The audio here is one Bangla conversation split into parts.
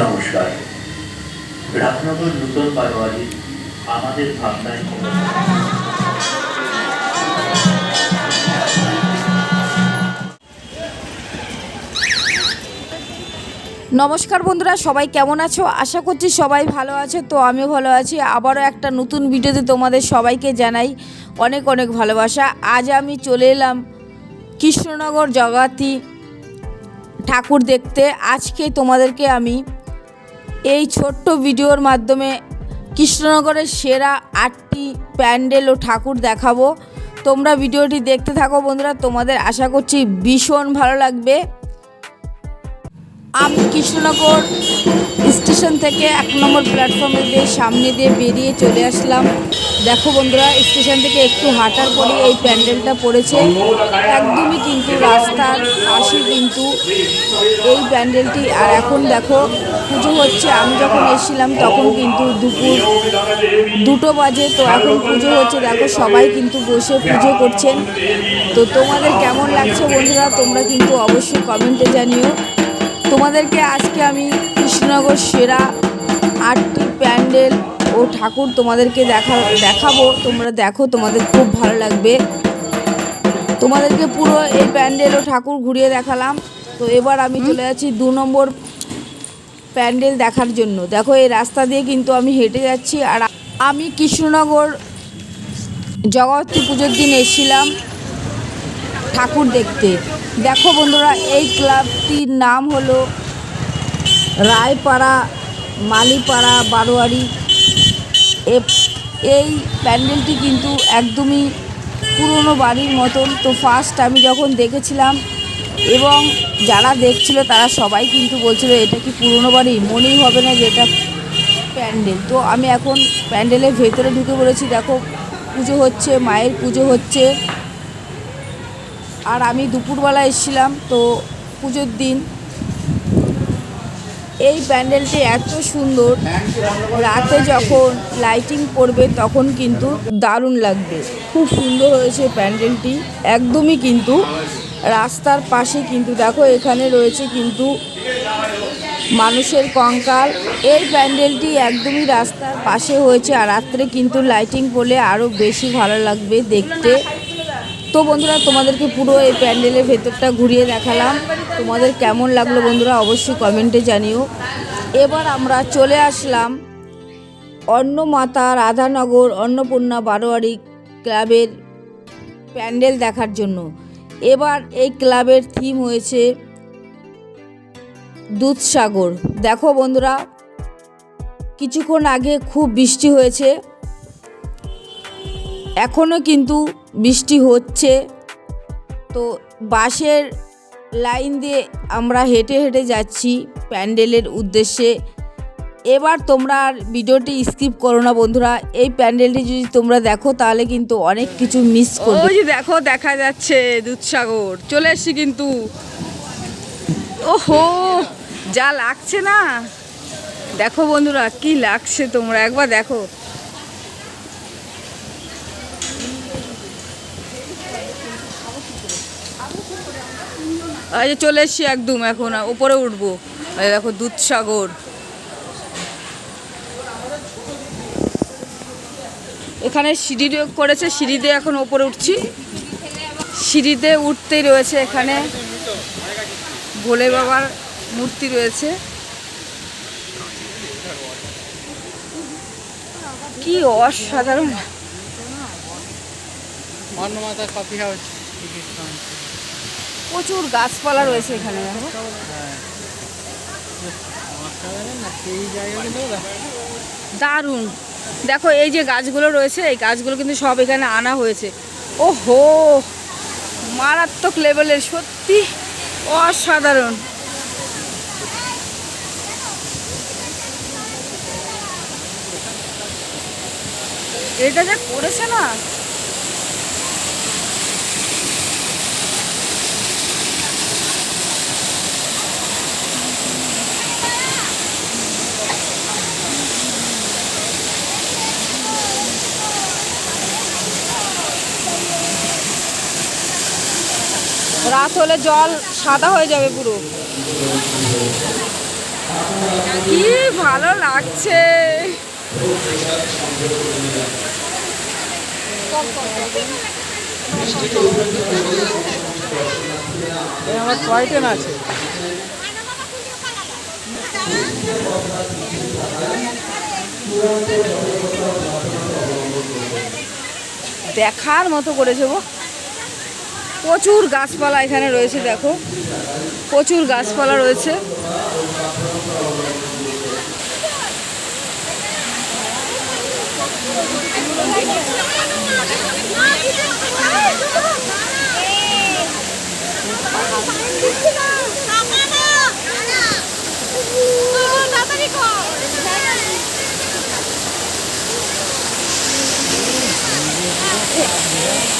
নমস্কার। রামনগর নূতন পারোয়ারি আমাদের ভাবনায়। নমস্কার বন্ধুরা, সবাই কেমন আছো? আশা করছি সবাই ভালো আছে, তো আমিও ভালো আছি। আবারও একটা নতুন ভিডিওতে তোমাদের সবাইকে জানাই অনেক অনেক ভালোবাসা। আজ আমি চলে এলাম কৃষ্ণনগর জগাতি ঠাকুর দেখতে। আজকে তোমাদেরকে আমি এই ছোট্ট ভিডিওর মাধ্যমে কৃষ্ণনগরের সেরা আটটি প্যান্ডেল ও ঠাকুর দেখাবো। তোমরা ভিডিওটি দেখতে থাকো বন্ধুরা, তোমাদের আশা করছি ভীষণ ভালো লাগবে। আমি কৃষ্ণনগর স্টেশন থেকে এক নম্বর প্ল্যাটফর্মে দিয়ে সামনে দিয়ে বেরিয়ে চলে আসলাম। দেখো বন্ধুরা, স্টেশন থেকে একটু হাঁটার পরে এই প্যান্ডেলটা পড়েছে। একদমই কিন্তু রাস্তার পাশে কিন্তু এই প্যান্ডেলটি। আর এখন দেখো, পুজো হচ্ছে। আমি যখন এসেছিলাম তখন কিন্তু দুপুর দুটো বাজে, তো এখন পুজো হচ্ছে। দেখো, সবাই কিন্তু বসে পুজো করছেন। তো তোমাদের কেমন লাগছে বন্ধুরা, তোমরা কিন্তু অবশ্যই কমেন্টে জানিও। তোমাদেরকে আজকে আমি কৃষ্ণনগর সেরা আটটি প্যান্ডেল ও ঠাকুর তোমাদেরকে দেখা দেখাবো। তোমরা দেখো তোমাদের খুব ভালো লাগবে। তোমাদেরকে পুরো এই প্যান্ডেল ও ঠাকুর ঘুরিয়ে দেখালাম। তো এবার আমি চলে যাচ্ছি দু নম্বর প্যান্ডেল দেখার জন্য। দেখো এই রাস্তা দিয়ে কিন্তু আমি হেঁটে যাচ্ছি। আর আমি কৃষ্ণনগর জগত্রী পুজোর দিন এসেছিলাম ঠাকুর দেখতে। দেখো বন্ধুরা, এই ক্লাবটির নাম হলো রায়পাড়া, মালিপাড়া, বারোয়ারি। এই প্যান্ডেলটি কিন্তু একদমই পুরনো বাড়ির মতন। তো ফার্স্ট আমি যখন দেখেছিলাম এবং যারা দেখছিল, তারা সবাই কিন্তু বলছিল, এটা কি পুরনো বাড়ি? মনেই হবে না যে এটা প্যান্ডেল। তো আমি এখন প্যান্ডেলের ভেতরে ঢুকে পড়েছি। দেখো, পুজো হচ্ছে, মায়ের পুজো হচ্ছে। আর আমি দুপুরবেলা এসেছিলাম, তো পুজোর দিন। এই প্যান্ডেলটি এত সুন্দর, রাতে যখন লাইটিং পড়বে তখন কিন্তু দারুণ লাগবে। খুব সুন্দর হয়েছে প্যান্ডেলটি, একদমই কিন্তু রাস্তার পাশে কিন্তু, দেখো এখানে রয়েছে কিন্তু মানুষের কঙ্কাল। এই প্যান্ডেলটি একদমই রাস্তার পাশে হয়েছে, আর রাত্রে কিন্তু লাইটিং পড়লে আরও বেশি ভালো লাগবে দেখতে। তো বন্ধুরা, তোমাদেরকে পুরো এই প্যান্ডেলের ভেতরটা ঘুরিয়ে দেখালাম। তোমাদের কেমন লাগল বন্ধুরা, অবশ্যই কমেন্টে জানিও। এবার আমরা চলে আসলাম অন্নমাতা রাধানগর অন্নপূর্ণা বারোয়ারি ক্লাবের প্যান্ডেল দেখার জন্য। এবার এই ক্লাবের থিম হয়েছে দুধসাগর দেখো বন্ধুরা, কিছুক্ষণ আগে খুব বৃষ্টি হয়েছে। এখনও কিন্তু বৃষ্টি হচ্ছে। তো বাসের লাইন দিয়ে আমরা হেঁটে হেঁটে যাচ্ছি প্যান্ডেলের উদ্দেশ্যে। এবার তোমরা আর ভিডিওটি স্কিপ করো না বন্ধুরা এই প্যান্ডেলটি যদি তোমরা দেখো তাহলে কিন্তু অনেক কিছু মিস করবে। ওই দেখো দেখা যাচ্ছে দুধসাগর চলে এসছি কিন্তু। ওহো যা লাগছে না। দেখো বন্ধুরা কি লাগছে তোমরা একবার দেখো। এই যে চলে এসছি একদম এখন ওপরে উঠবো। দেখো দুধসাগর এখানে সিঁড়ি করেছে সিঁড়িতে এখন ওপরে উঠছি। সিঁড়িতে উঠতেই রয়েছে এখানে ভোলে বাবার মূর্তি রয়েছে। কি অসাধারণ। Annamata coffee house. প্রচুর গাছপালা রয়েছে এখানে, দেখো। দারুণ। দেখো, এই যে গাছগুলো রয়েছে, এই গাছগুলো কিন্তু সব এখানে আনা হয়েছে। ও হো মারাত্মক লেভেলের, সত্যি অসাধারণ। এটা যে করেছে না? রাত হলে জল সাদা হয়ে যাবে পুরো। কি ভালো লাগছে। আমার আছে। দেখার মতো করেছে গো। প্রচুর গাছপালা এখানে রয়েছে দেখো। প্রচুর গাছপালা রয়েছে। কেমন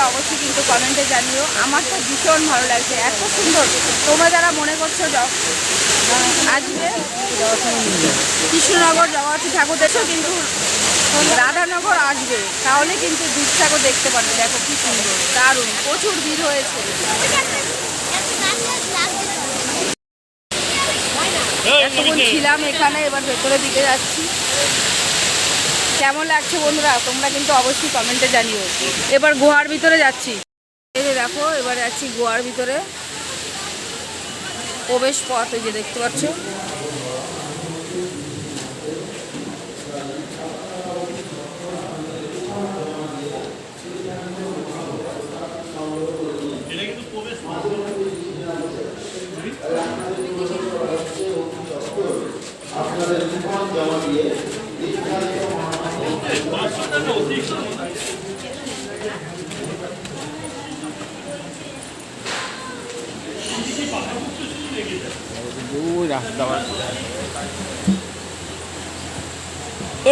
তোমরা অবশ্যই কিন্তু কমেন্টে জানিও। আমার তো ভীষণ ভালো লাগছে এত সুন্দর। তোমরা যারা মনে করছ যাও। আসবে কৃষ্ণনগর জগন্নাথ ঠাকুর দেখছ কিন্তু রাধানগর আসবে। তাহলে কিন্তু দুধসাগর দেখতে পারবে। দেখো কি সুন্দর দারুণ প্রচুর ভিড় হয়েছে। এতক্ষণ ছিলাম এখানে এবার ভেতরের দিকে যাচ্ছি। কেমন লাগছে বন্ধুরা? তোমরা কিন্তু অবশ্যই কমেন্টে জানিও। এবার গোয়ার ভিতরে যাচ্ছি। এই যে দেখো, এবার যাচ্ছি গোয়ার ভিতরে। প্রবেশ পথ, এই যে দেখতে পাচ্ছ। ওই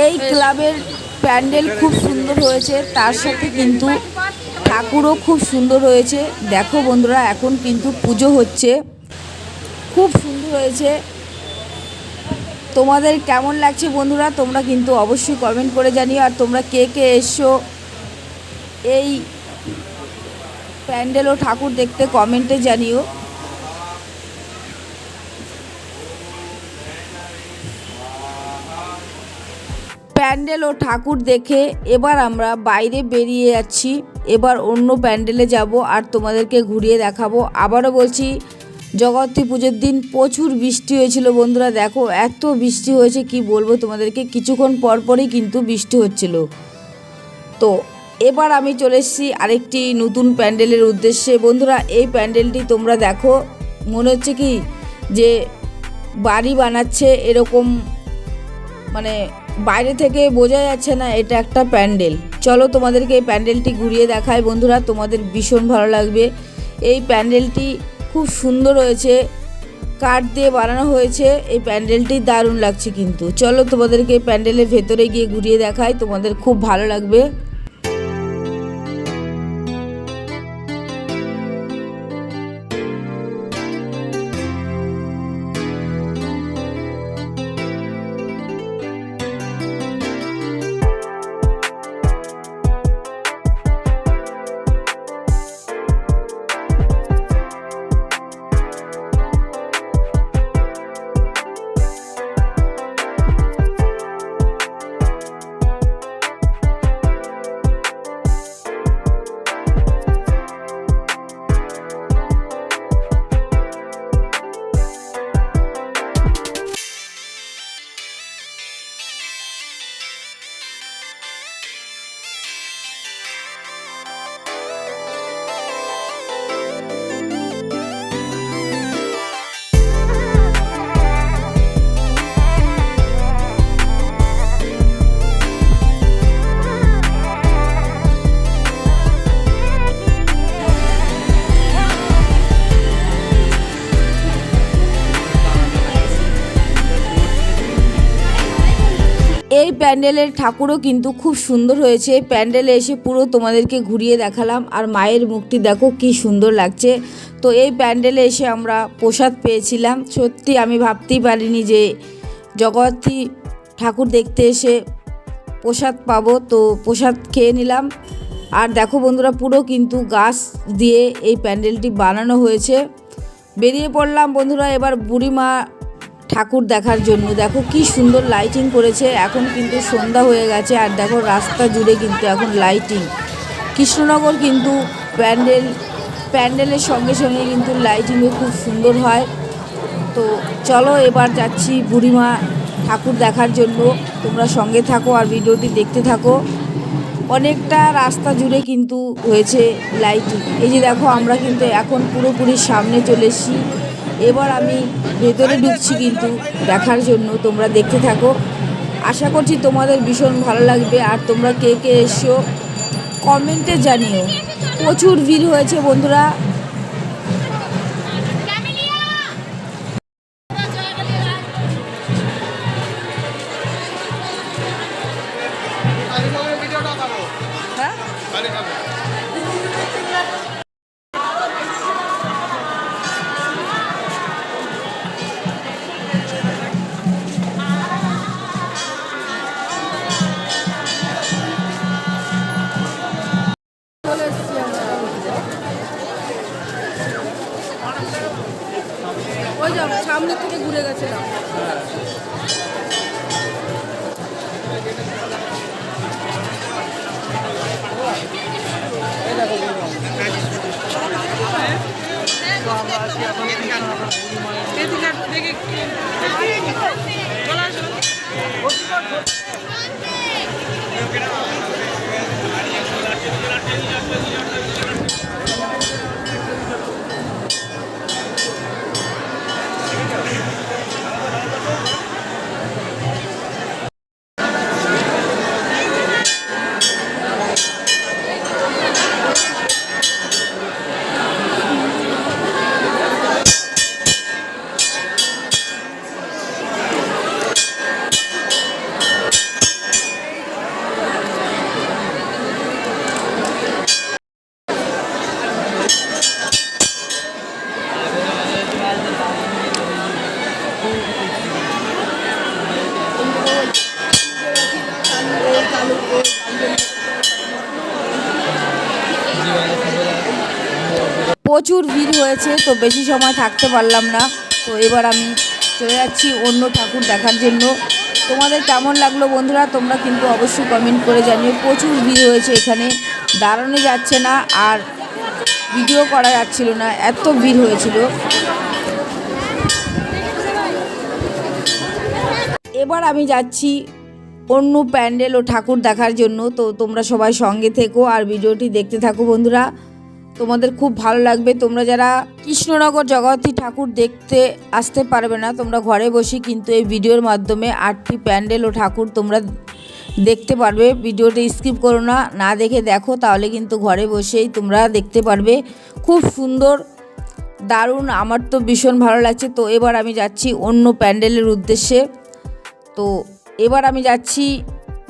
এই ক্লাবের প্যান্ডেল খুব সুন্দর হয়েছে, তার সাথে কিন্তু ঠাকুরও খুব সুন্দর হয়েছে। দেখো বন্ধুরা, এখন কিন্তু পুজো হচ্ছে। খুব সুন্দর হয়েছে। তোমাদের কেমন লাগছে বন্ধুরা, তোমরা কিন্তু অবশ্যই কমেন্ট করে জানিও। আর তোমরা কে কে এসছো, এই প্যান্ডেল ও ঠাকুর দেখতে কমেন্টে জানিও। প্যান্ডেল ও ঠাকুর দেখে এবার আমরা বাইরে বেরিয়ে যাচ্ছি। এবার অন্য প্যান্ডেলে যাব আর তোমাদেরকে ঘুরিয়ে দেখাবো। আবারও বলছি জগত্রী পুজোর দিন প্রচুর বৃষ্টি হয়েছিল বন্ধুরা। দেখো, এত বৃষ্টি হয়েছে, কি বলব তোমাদেরকে? কিছুক্ষণ পর পরই কিন্তু বৃষ্টি হচ্ছিল। তো এবার আমি চলে এসেছি আরেকটি নতুন প্যান্ডেলের উদ্দেশ্যে। বন্ধুরা, এই প্যান্ডেলটি তোমরা দেখো, মনে হচ্ছে কি যে বাড়ি বানাচ্ছে এরকম মানে বাইরে থেকে বোঝা যাচ্ছে না, এটা একটা প্যান্ডেল। চলো তোমাদেরকে এই প্যান্ডেলটি ঘুরিয়ে দেখায় বন্ধুরা, তোমাদের ভীষণ ভালো লাগবে। এই প্যান্ডেলটি খুব সুন্দর হয়েছে। কাঠ দিয়ে বানানো হয়েছে। এই প্যান্ডেলটি দারুণ লাগছে কিন্তু। চলো তোমাদেরকে প্যান্ডেলের ভেতরে গিয়ে ঘুরিয়ে দেখায় তোমাদের খুব ভালো লাগবে। প্যান্ডেলের ঠাকুরও কিন্তু খুব সুন্দর হয়েছে। প্যান্ডেলে এসে পুরো তোমাদেরকে ঘুরিয়ে দেখালাম। আর মায়ের মুখটি দেখো কি সুন্দর লাগছে। তো এই প্যান্ডেলে এসে আমরা প্রসাদ পেয়েছিলাম। সত্যি আমি ভাবতেই পারিনি যে জগদ্ধাত্রী ঠাকুর দেখতে এসে প্রসাদ পাবো। তো প্রসাদ খেয়ে নিলাম। আর দেখো বন্ধুরা, পুরো কিন্তু গাছ দিয়ে এই প্যান্ডেলটি বানানো হয়েছে। বেরিয়ে পড়লাম বন্ধুরা, এবার বুড়িমা ঠাকুর দেখার জন্য। দেখো কি সুন্দর লাইটিং করেছে। এখন কিন্তু সন্ধ্যা হয়ে গেছে আর দেখো রাস্তা জুড়ে কিন্তু এখন লাইটিং কৃষ্ণনগর কিন্তু প্যান্ডেল, প্যান্ডেলের সঙ্গে সঙ্গে কিন্তু লাইটিংও খুব সুন্দর হয়। তো চলো এবার যাচ্ছি বুড়িমা ঠাকুর দেখার জন্য। তোমরা সঙ্গে থাকো আর ভিডিওটি দেখতে থাকো। অনেকটা রাস্তা জুড়ে কিন্তু হয়েছে লাইটিং এই যে দেখো আমরা কিন্তু এখন পুরোপুরি সামনে চলে এসেছি। এবার আমি ভেতরে ঢুকছি কিন্তু দেখার জন্য, তোমরা দেখতে থাকো। আশা করছি তোমাদের ভীষণ ভালো লাগবে, আর তোমরা কে কে এসো, কমেন্টে জানিও। প্রচুর ভিড় হয়েছে বন্ধুরা। তো বেশি সময় থাকতে পারলাম না। তো এবার আমি চলে যাচ্ছি অন্য ঠাকুর দেখার জন্য। তোমাদের কেমন লাগল বন্ধুরা? তোমরা কিন্তু অবশ্যই কমেন্ট করে জানিও। প্রচুর ভিড় হয়েছে এখানে। দাঁড়ানো যাচ্ছে না আর ভিডিও করা যাচ্ছিল না। এত ভিড় হয়েছিল। এবার আমি যাচ্ছি অন্য প্যান্ডেল ও ঠাকুর দেখার জন্য। তো তোমরা সবাই সঙ্গে থেকো আর ভিডিওটি দেখতে থাকো বন্ধুরা। তোমাদের খুব ভালো লাগবে। তোমরা যারা কৃষ্ণনগর জগদ্ধাত্রী ঠাকুর দেখতে আসতে পারবে না, তোমরা ঘরে বসে কিন্তু এই ভিডিওর মাধ্যমে আটটি প্যান্ডেল ও ঠাকুর তোমরা দেখতে পারবে। ভিডিওটি স্কিপ করো না না দেখে দেখো, তাহলে কিন্তু ঘরে বসেই তোমরা দেখতে পারবে। খুব সুন্দর, দারুণ, আমার তো ভীষণ ভালো লাগছে। তো এবার আমি যাচ্ছি অন্য প্যান্ডেলের উদ্দেশ্যে। তো এবার আমি যাচ্ছি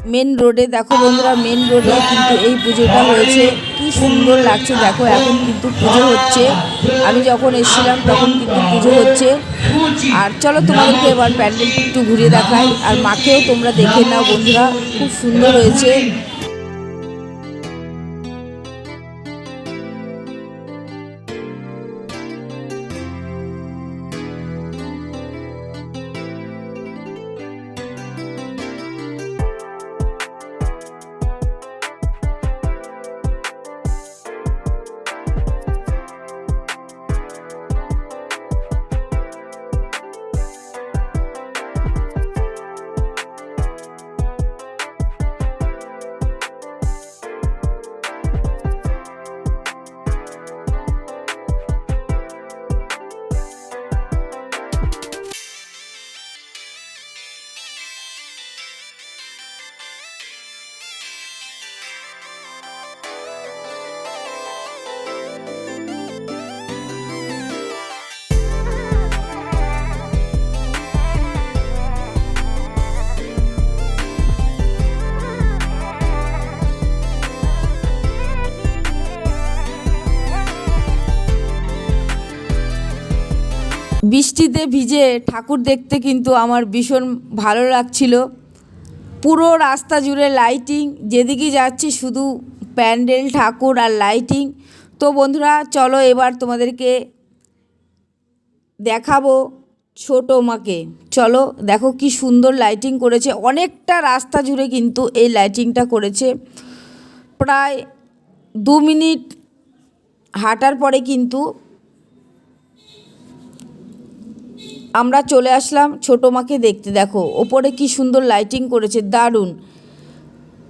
মেন রোডে দেখো বন্ধুরা মেন রোডে কিন্তু এই পুজোটা হয়েছে। কি সুন্দর লাগছে, দেখো, এখন কিন্তু পুজো হচ্ছে। আমি যখন এসেছিলাম, তখন কিন্তু পুজো হচ্ছে। আর চলো তোমাদেরকে এবার প্যান্ডেলটি একটু ঘুরিয়ে দেখাই। আর মাকেও তোমরা দেখে নাও বন্ধুরা, খুব সুন্দর হয়েছে। বৃষ্টিতে ভিজে ঠাকুর দেখতে কিন্তু আমার ভীষণ ভালো লাগছিল। পুরো রাস্তা জুড়ে লাইটিং যেদিকে যাচ্ছি শুধু প্যান্ডেল, ঠাকুর আর লাইটিং তো বন্ধুরা, চলো এবার তোমাদেরকে দেখাবো ছোটো মাকে। চলো দেখো কি সুন্দর লাইটিং করেছে। অনেকটা রাস্তা জুড়ে কিন্তু এই লাইটিংটা করেছে। প্রায় দু মিনিট হাঁটার পরে কিন্তু আমরা চলে আসলাম ছোটো মাকে দেখতে। দেখো, ওপরে কি সুন্দর লাইটিং করেছে, দারুণ।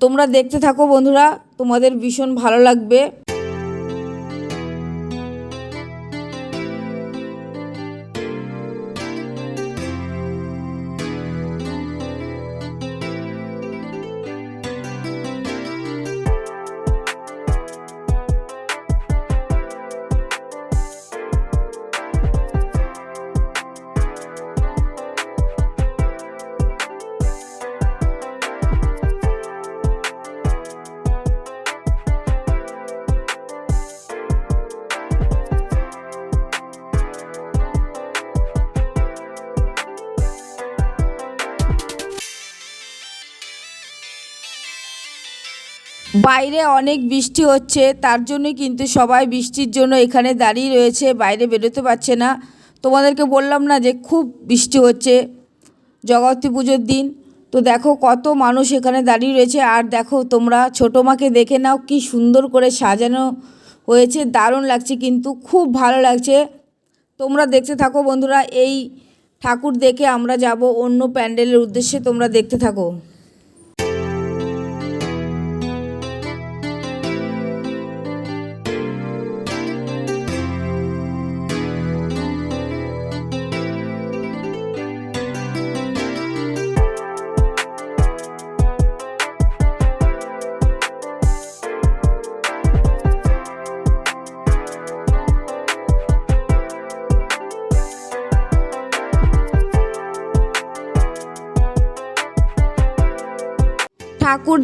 তোমরা দেখতে থাকো বন্ধুরা, তোমাদের ভীষণ ভালো লাগবে। বাইরে অনেক বৃষ্টি হচ্ছে, তার জন্যই কিন্তু সবাই বৃষ্টির জন্য এখানে দাঁড়িয়ে রয়েছে, বাইরে বেরোতে পারছে না। তোমাদেরকে বললাম না যে খুব বৃষ্টি হচ্ছে জগত্রী পুজোর দিন। তো দেখো কত মানুষ এখানে দাঁড়িয়ে রয়েছে, আর দেখো তোমরা ছোটো মাকে দেখে নাও কি সুন্দর করে সাজানো হয়েছে, দারুণ লাগছে কিন্তু, খুব ভালো লাগছে। তোমরা দেখতে থাকো বন্ধুরা, এই ঠাকুর দেখে আমরা যাব অন্য প্যান্ডেলের উদ্দেশ্যে তোমরা দেখতে থাকো।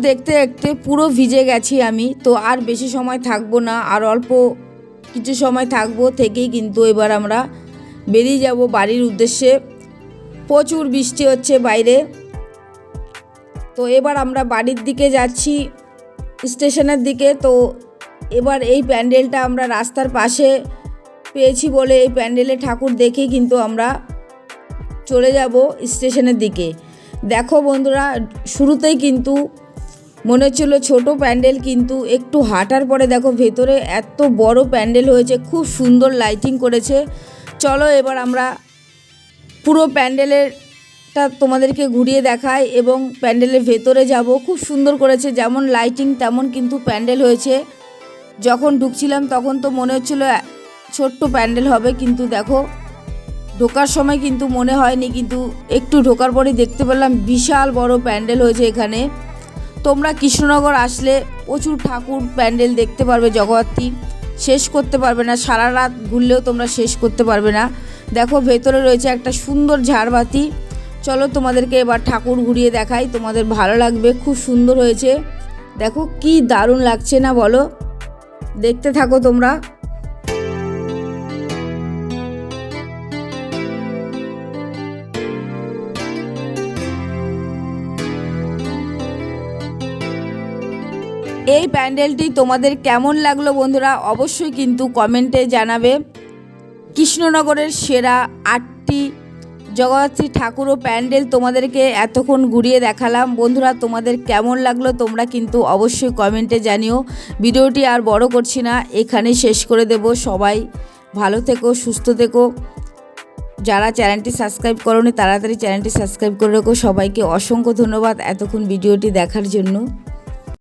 দেখতে দেখতে পুরো ভিজে গেছি আমি, তো আর বেশি সময় থাকব না, আর অল্প কিছু সময় থাকব থেকেই কিন্তু এবার আমরা বেরিয়ে যাব বাড়ির উদ্দেশ্যে। প্রচুর বৃষ্টি হচ্ছে বাইরে। তো এবার আমরা বাড়ির দিকে যাচ্ছি, স্টেশনের দিকে। তো এবার এই প্যান্ডেলটা আমরা রাস্তার পাশে পেয়েছি বলে এই প্যান্ডেলে ঠাকুর দেখেই কিন্তু আমরা চলে যাব স্টেশনের দিকে। দেখো বন্ধুরা, শুরুতেই কিন্তু মনে হচ্ছিল ছোট প্যান্ডেল, কিন্তু একটু হাঁটার পরে দেখো ভেতরে এত বড় প্যান্ডেল হয়েছে, খুব সুন্দর লাইটিং করেছে। চলো এবার আমরা পুরো প্যান্ডেলেরটা তোমাদেরকে ঘুরিয়ে দেখাই এবং প্যান্ডেলের ভেতরে যাব। খুব সুন্দর করেছে, যেমন লাইটিং তেমন কিন্তু প্যান্ডেল হয়েছে। যখন ঢুকছিলাম তখন তো মনে হচ্ছিল ছোট্ট প্যান্ডেল হবে, কিন্তু দেখো ঢোকার সময় কিন্তু মনে হয়নি, কিন্তু একটু ঢোকার পরে দেখতে পেলাম বিশাল বড় প্যান্ডেল হয়েছে এখানে। তোমরা কৃষ্ণনগর আসলে প্রচুর ঠাকুর প্যান্ডেল দেখতে পারবে, জগদ্ধাত্রী। শেষ করতে পারবে না, সারা রাত ঘুরলেও তোমরা শেষ করতে পারবে না। দেখো, ভেতরে রয়েছে একটা সুন্দর ঝাড়বাতি। চলো তোমাদেরকে এবার ঠাকুর ঘুরিয়ে দেখাই, তোমাদের ভালো লাগবে, খুব সুন্দর হয়েছে। দেখো, কি দারুণ লাগছে না বলো? দেখতে থাকো তোমরা। এই প্যান্ডেলটি তোমাদের কেমন লাগল বন্ধুরা অবশ্যই কিন্তু কমেন্টে জানাবে। কৃষ্ণনগরের সেরা আটটি জগদ্ধাত্রী ঠাকুর ও প্যান্ডেল তোমাদেরকে এতক্ষণ ঘুরিয়ে দেখালাম। বন্ধুরা, তোমাদের কেমন লাগল তোমরা কিন্তু অবশ্যই কমেন্টে জানিও। ভিডিওটি আর বড় করছি না এখানে শেষ করে দেব। সবাই ভালো থেকো, সুস্থ থেকো। যারা চ্যানেলটি সাবস্ক্রাইব করোনি, তাড়াতাড়ি চ্যানেলটি সাবস্ক্রাইব করে রেখো। সবাইকে অসংখ্য ধন্যবাদ এতক্ষণ ভিডিওটি দেখার জন্য।